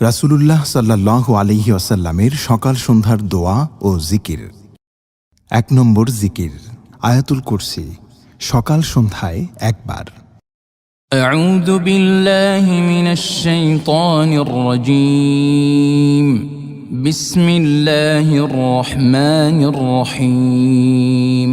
রাসূলুল্লাহ সাল্লাহ আলহি আসাল্লামের সকাল সন্ধ্যার দোয়া ও জিকির এক নম্বর জিকির আয়াতুল কুরসি সকাল সন্ধ্যায় একবার أعوذ بالله من الشيطان الرجيم بسم الله الرحمن الرحيم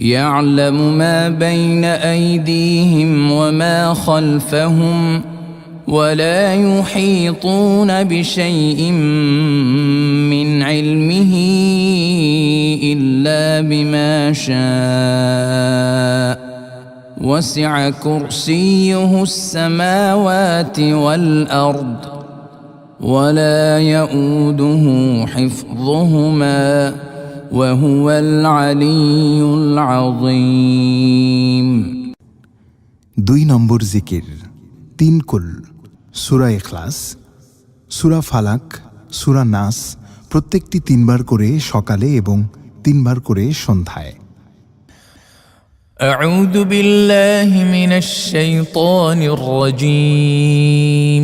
يعلم ما بين أيديهم وما خلفهم ولا يحيطون بشيء من علمه إلا بما شاء. وسع كرسيه السماوات والأرض ولا يئوده حفظهما. وهو العلي العظيم দুই নম্বর জিকির তিন কুল সুরা এখলাস সুরা ফালাক সুরা নাস প্রত্যেকটি তিনবার করে সকালে এবং তিনবার করে সন্ধ্যায় أعوذ بالله من الشيطان الرجيم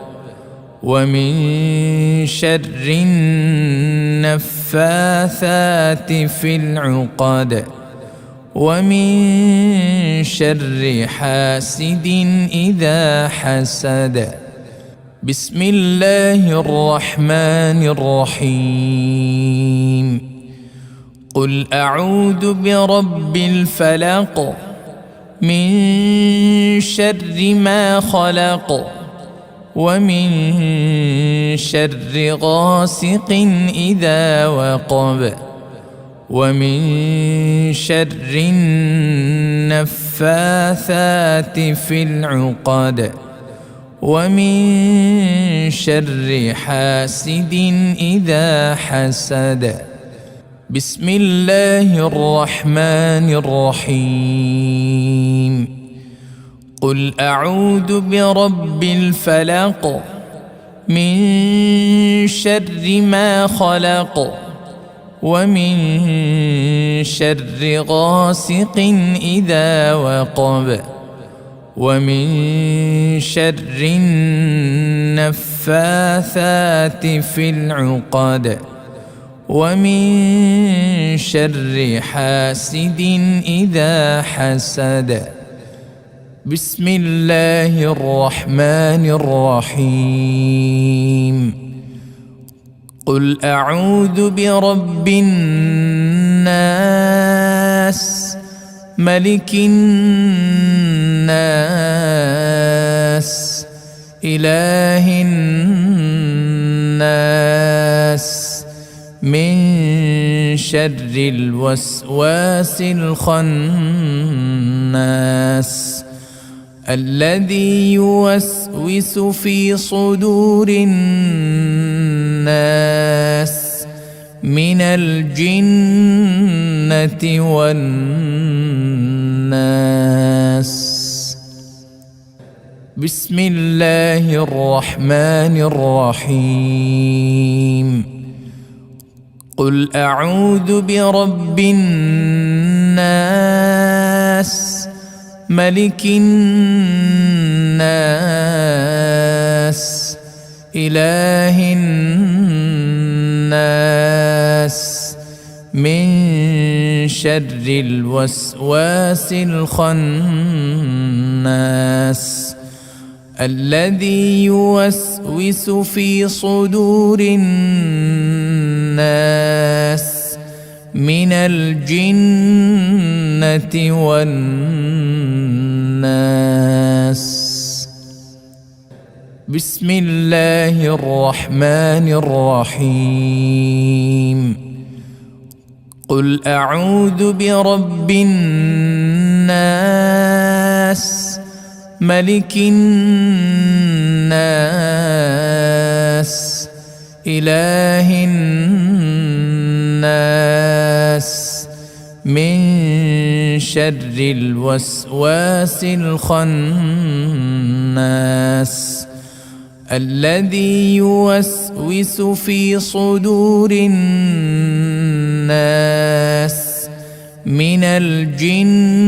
ومن شر النفاثات في العقد ومن شر حاسد إذا حسد. بسم الله الرحمن الرحيم. قل أعوذ برب الفلق من شر ما خلق ومن شر غاسق إذا وقب ومن شر النفاثات في العقد ومن شر حاسد إذا حسد. بسم الله الرحمن الرحيم. قل اعوذ برب الفلق من شر ما خلق ومن شر غاسق اذا وقب ومن شر النفاثات في العقد ومن شر حاسد اذا حسد بسم الله الرحمن الرحيم قل اعوذ برب الناس ملك الناس الناس الناس من شر الوسواس الخناس الذي يوسوس في صدور الناس من الجنة والناس. بسم الله الرحمن الرحيم. قل أعوذ برب الناس ملك الناس إله الناس. من شر الوسواس الخناس الذي يوسوس في صدور الناس. من الجنة والناس. بسم الله الرحمن الرحيم. قل أعوذ برب الناس. ملك الناس. إله الناس. من شر الوسواس الخناس الذي يوسوس في صدور الناس من الجنة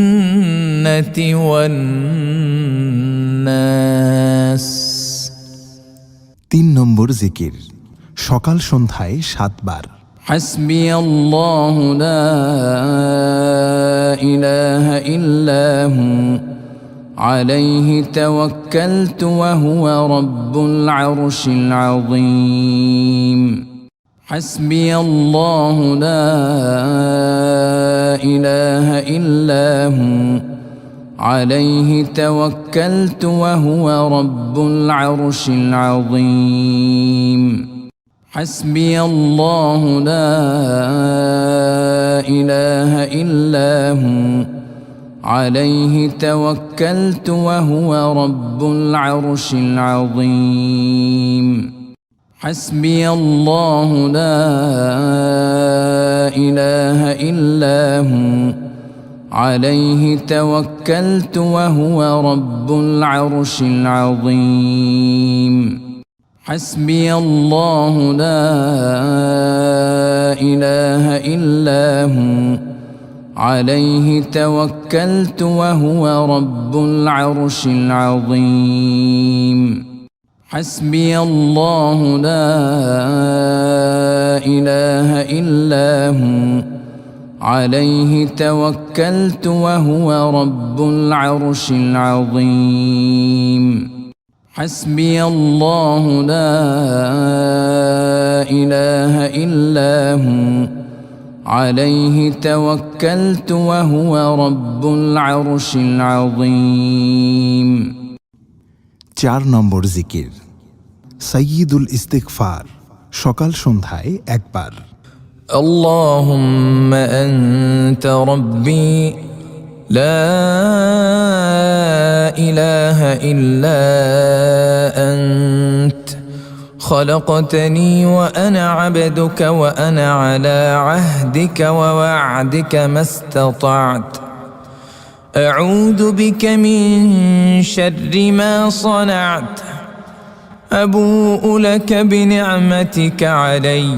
والناس তিন নম্বর জিকির সকাল সন্ধ্যায় সাতবার حسبي الله لا إله إلا هو. عليه توكلت وهو رب العرش العظيم. حسبي الله لا إله إلا هو. عليه توكلت وهو رب العرش العظيم. حسبي الله لا إله إلا هو. عليه توكلت وهو رب العرش العظيم. حسبي الله لا إله إلا هو. عليه توكلت وهو رب العرش العظيم. حسبي الله لا إله إلا هو. عليه توكلت وهو رب العرش العظيم. حسبي الله لا إله إلا هو. عليه توكلت وهو رب العرش العظيم. حسبي الله لا إله إلا هو عليه توكلت وهو رب العرش العظيم চার নম্বর জিকির সৈয়দুল ইস্তিকফার সকাল সন্ধ্যায় একবার اللهم انت ربي لا إله إلا أنت. خلقتني وأنا عبدك وأنا على عهدك ووعدك ما استطعت. أعوذ بك من شر ما صنعت. أبوء لك بنعمتك علي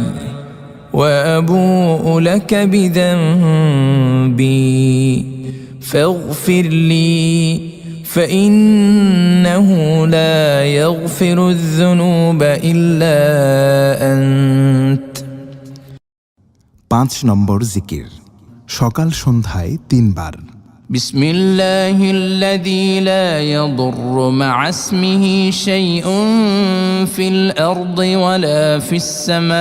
وأبوء لك بذنبي. فاغفر لي فانه لا يغفر الذنوب الا انت পাঁচ নম্বর জিকির সকাল সন্ধ্যায় তিনবার بسم الله الذي لا يضر مع اسمه شيء في الارض ولا في السماء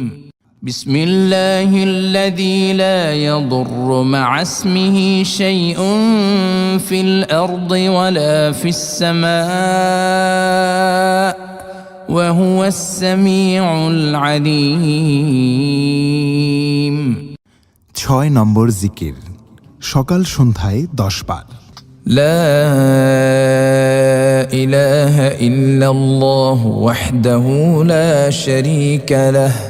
بسم الله الذي لا يضر مع اسمه شيء في الارض ولا في السماء وهو السميع العليم ছয় নম্বর জিকির সকাল সন্ধ্যায় দশ বার لا اله الا الله وحده لا شريك له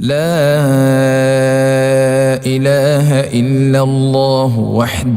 لا إله إلا الله وحده